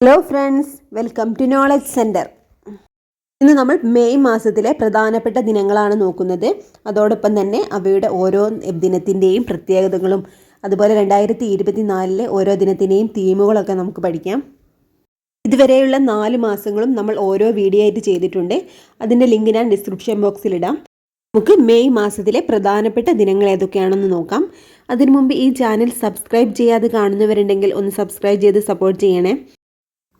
Hello friends welcome to knowledge centre ഇന്ന് നമ്മൾ May മാസത്തിലെ പ്രധാനപ്പെട്ട ദിനങ്ങളാണ് നോക്കുന്നത്. അതോടൊപ്പം തന്നെ അവയുടെ ഓരോ ദിനത്തിന്റെയും പ്രത്യേകതകളും അതുപോലെ രണ്ടായിരത്തി ഇരുപത്തി നാലിലെ ഓരോ ദിനത്തിന്റെയും തീമുകളൊക്കെ നമുക്ക് പഠിക്കാം. ഇതുവരെയുള്ള നാല് മാസങ്ങളും നമ്മൾ ഓരോ വീഡിയോ ആയിട്ട് ചെയ്തിട്ടുണ്ട്. അതിന്റെ ലിങ്ക് ഞാൻ ഡിസ്ക്രിപ്ഷൻ ബോക്സിൽ ഇടാം. നമുക്ക് മെയ് മാസത്തിലെ പ്രധാനപ്പെട്ട ദിനങ്ങൾ ഏതൊക്കെയാണെന്ന് നോക്കാം. അതിനു മുമ്പ് ഈ ചാനൽ സബ്സ്ക്രൈബ് ചെയ്യാതെ കാണുന്നവരുണ്ടെങ്കിൽ ഒന്ന് സബ്സ്ക്രൈബ് ചെയ്ത് സപ്പോർട്ട് ചെയ്യണേ.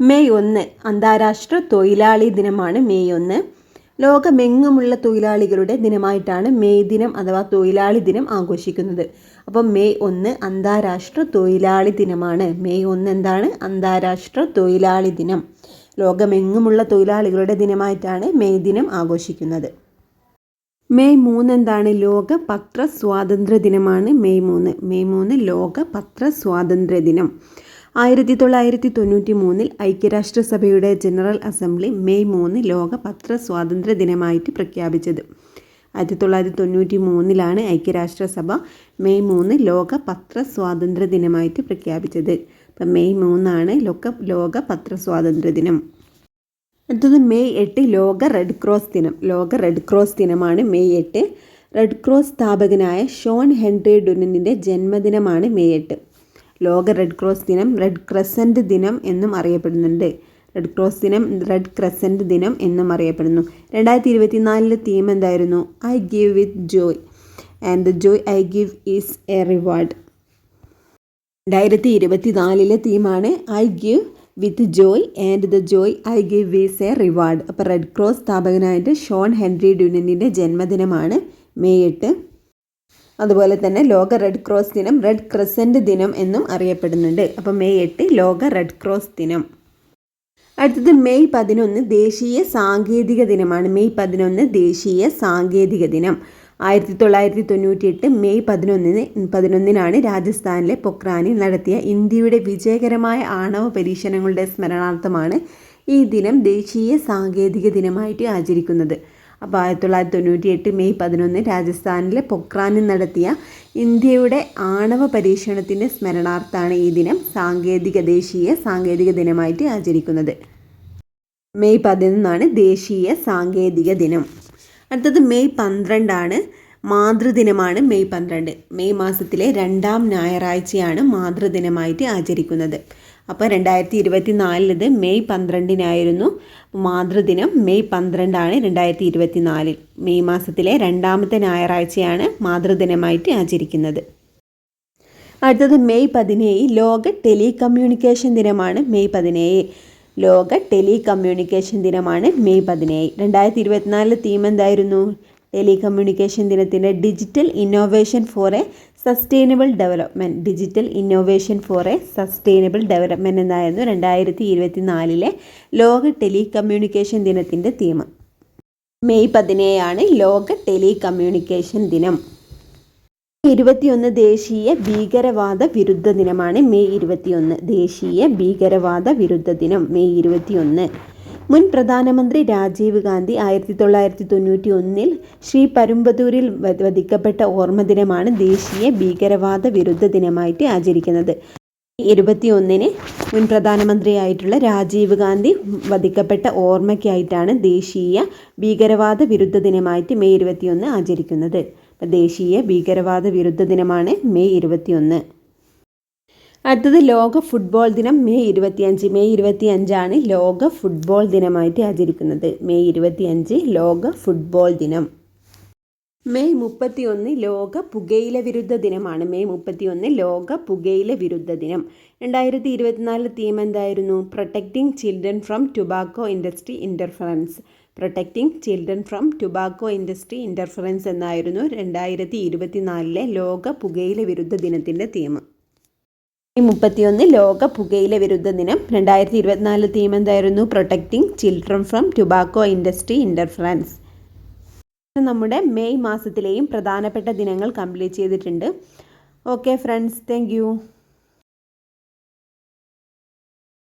മെയ് ഒന്ന് അന്താരാഷ്ട്ര തൊഴിലാളി ദിനമാണ് മെയ് ഒന്ന്. ലോകമെങ്ങുമുള്ള തൊഴിലാളികളുടെ ദിനമായിട്ടാണ് മെയ് ദിനം അഥവാ തൊഴിലാളി ദിനം ആഘോഷിക്കുന്നത്. അപ്പോൾ മെയ് ഒന്ന് അന്താരാഷ്ട്ര തൊഴിലാളി ദിനമാണ്. മെയ് ഒന്ന് എന്താണ്? അന്താരാഷ്ട്ര തൊഴിലാളി ദിനം. ലോകമെങ്ങുമുള്ള തൊഴിലാളികളുടെ ദിനമായിട്ടാണ് മെയ് ദിനം ആഘോഷിക്കുന്നത്. മെയ് മൂന്ന് എന്താണ്? ലോക പത്ര സ്വാതന്ത്ര്യ ദിനമാണ് മെയ് മൂന്ന്. മെയ് മൂന്ന് ലോക പത്ര സ്വാതന്ത്ര്യ ദിനം. ആയിരത്തി തൊള്ളായിരത്തി തൊണ്ണൂറ്റി മൂന്നിൽ ഐക്യരാഷ്ട്രസഭയുടെ ജനറൽ അസംബ്ലി മെയ് മൂന്ന് ലോക പത്ര സ്വാതന്ത്ര്യ ദിനമായിട്ട് പ്രഖ്യാപിച്ചത്. ആയിരത്തി തൊള്ളായിരത്തി തൊണ്ണൂറ്റി മൂന്നിലാണ് ഐക്യരാഷ്ട്രസഭ മെയ് മൂന്ന് ലോക പത്ര സ്വാതന്ത്ര്യ ദിനമായിട്ട് പ്രഖ്യാപിച്ചത്. അപ്പം മെയ് മൂന്നാണ് ലോക ലോക പത്ര സ്വാതന്ത്ര്യ ദിനം. അടുത്തത് മെയ് എട്ട് ലോക റെഡ് ക്രോസ് ദിനം. ലോക റെഡ് ക്രോസ് ദിനമാണ് മെയ് എട്ട്. റെഡ് ക്രോസ് സ്ഥാപകനായ ഷോൺ ഹെൻറി ഡുനനിന്റെ ജന്മദിനമാണ് മെയ് എട്ട്. ലോക റെഡ് ക്രോസ് ദിനം റെഡ് ക്രസന്റ് ദിനം എന്നും അറിയപ്പെടുന്നുണ്ട്. റെഡ് ക്രോസ് ദിനം റെഡ് ക്രസന്റ് ദിനം എന്നും അറിയപ്പെടുന്നു. രണ്ടായിരത്തി ഇരുപത്തിനാലിലെ തീം എന്തായിരുന്നു? I give with joy and the joy I give is a reward രണ്ടായിരത്തി ഇരുപത്തി നാലിലെ തീമാണ് I give with joy and the joy I give is a reward അപ്പോൾ റെഡ് ക്രോസ് സ്ഥാപകനായിട്ട് ഷോൺ ഹെൻറി ഡ്യൂനനിന്റെ ജന്മദിനമാണ് മെയ് എട്ട്. അതുപോലെ തന്നെ ലോക റെഡ് ക്രോസ് ദിനം റെഡ് ക്രസന്റ് ദിനം എന്നും അറിയപ്പെടുന്നുണ്ട്. അപ്പം മെയ് എട്ട് ലോക റെഡ് ക്രോസ് ദിനം. അടുത്തത് മെയ് പതിനൊന്ന് ദേശീയ സാങ്കേതിക ദിനമാണ്. മെയ് പതിനൊന്ന് ദേശീയ സാങ്കേതിക ദിനം. ആയിരത്തി തൊള്ളായിരത്തി തൊണ്ണൂറ്റി എട്ട് മെയ് പതിനൊന്നിന് പതിനൊന്നിനാണ് രാജസ്ഥാനിലെ പൊക്രാനിൽ നടത്തിയ ഇന്ത്യയുടെ വിജയകരമായ ആണവ പരീക്ഷണങ്ങളുടെ സ്മരണാർത്ഥമാണ് ഈ ദിനം ദേശീയ സാങ്കേതിക ദിനമായിട്ട് ആചരിക്കുന്നത്. അപ്പോൾ ആയിരത്തി തൊള്ളായിരത്തി തൊണ്ണൂറ്റി എട്ട് മെയ് പതിനൊന്ന് രാജസ്ഥാനിലെ പൊക്രാനിൽ നടത്തിയ ഇന്ത്യയുടെ ആണവ പരീക്ഷണത്തിന്റെ സ്മരണാർത്ഥാണ് ഈ ദിനം സാങ്കേതിക ദേശീയ സാങ്കേതിക ദിനമായിട്ട് ആചരിക്കുന്നത്. മെയ് പതിനൊന്നാണ് ദേശീയ സാങ്കേതിക ദിനം. അടുത്തത് മെയ് പന്ത്രണ്ടാണ് മാതൃദിനമാണ് മെയ് പന്ത്രണ്ട്. മെയ് മാസത്തിലെ രണ്ടാം ഞായറാഴ്ചയാണ് മാതൃദിനമായിട്ട് ആചരിക്കുന്നത്. അപ്പോൾ രണ്ടായിരത്തി ഇരുപത്തി നാലിലത് മെയ് പന്ത്രണ്ടിനായിരുന്നു. മാതൃദിനം മെയ് പന്ത്രണ്ടാണ് രണ്ടായിരത്തി ഇരുപത്തി നാലിൽ മെയ് മാസത്തിലെ രണ്ടാമത്തെ ഞായറാഴ്ചയാണ് മാതൃദിനമായിട്ട് ആചരിക്കുന്നത്. അടുത്തത് മെയ് പതിനേഴ് ലോക ടെലികമ്മ്യൂണിക്കേഷൻ ദിനമാണ് മെയ് പതിനേഴ്. ലോക ടെലികമ്മ്യൂണിക്കേഷൻ ദിനമാണ് മെയ് പതിനേഴ്. രണ്ടായിരത്തി ഇരുപത്തിനാലിലെ തീം എന്തായിരുന്നു? ടെലികമ്മ്യൂണിക്കേഷൻ ദിനത്തിന്റെ digital innovation for a sustainable development digital innovation for a sustainable development എന്നായിരുന്നു രണ്ടായിരത്തി ഇരുപത്തി നാലിലെ ലോക ടെലികമ്മ്യൂണിക്കേഷൻ ദിനത്തിന്റെ തീം മെയ് പതിനേഴാണ് ലോക ടെലികമ്മ്യൂണിക്കേഷൻ ദിനം. ഇരുപത്തിയൊന്ന് ദേശീയ ഭീകരവാദ വിരുദ്ധ ദിനമാണ് മെയ് ഇരുപത്തിയൊന്ന്. ദേശീയ ഭീകരവാദ വിരുദ്ധ ദിനം മെയ് ഇരുപത്തിയൊന്ന്. മുൻ പ്രധാനമന്ത്രി രാജീവ് ഗാന്ധി ആയിരത്തി തൊള്ളായിരത്തി തൊണ്ണൂറ്റി ഒന്നിൽ ശ്രീ പരുമ്പത്തൂരിൽ വധിക്കപ്പെട്ട ഓർമ്മ ദിനമാണ് ദേശീയ ഭീകരവാദ വിരുദ്ധ ദിനമായിട്ട് ആചരിക്കുന്നത്. ഇരുപത്തിയൊന്നിന് മുൻ പ്രധാനമന്ത്രിയായിട്ടുള്ള രാജീവ് ഗാന്ധി വധിക്കപ്പെട്ട ഓർമ്മയ്ക്കായിട്ടാണ് ദേശീയ ഭീകരവാദ വിരുദ്ധ ദിനമായിട്ട് മെയ് ഇരുപത്തിയൊന്ന് ആചരിക്കുന്നത്. ദേശീയ ഭീകരവാദ വിരുദ്ധ ദിനമാണ് മെയ് ഇരുപത്തിയൊന്ന്. അടുത്തത് ലോക ഫുട്ബോൾ ദിനം മെയ് ഇരുപത്തിയഞ്ച്. മെയ് ഇരുപത്തിയഞ്ചാണ് ലോക ഫുട്ബോൾ ദിനമായിട്ട് ആചരിക്കുന്നത്. മെയ് ഇരുപത്തിയഞ്ച് ലോക ഫുട്ബോൾ ദിനം. മെയ് മുപ്പത്തിയൊന്ന് ലോക പുകയില വിരുദ്ധ ദിനമാണ്. മെയ് മുപ്പത്തിയൊന്ന് ലോക പുകയില വിരുദ്ധ ദിനം. രണ്ടായിരത്തി ഇരുപത്തിനാല് തീം എന്തായിരുന്നു? Protecting children from tobacco industry interference protecting children from tobacco industry interference എന്നായിരുന്നു രണ്ടായിരത്തി ഇരുപത്തിനാലിലെ ലോക പുകയില വിരുദ്ധ ദിനത്തിന്റെ തീം മുപ്പത്തിയൊന്ന് ലോക പുകയില വിരുദ്ധ ദിനം. രണ്ടായിരത്തി ഇരുപത്തിനാല് തീം എന്തായിരുന്നു protecting children from tobacco industry interference നമ്മുടെ മെയ് മാസത്തിലെയും പ്രധാനപ്പെട്ട ദിനങ്ങൾ കംപ്ലീറ്റ് ചെയ്തിട്ടുണ്ട്. Okay friends thank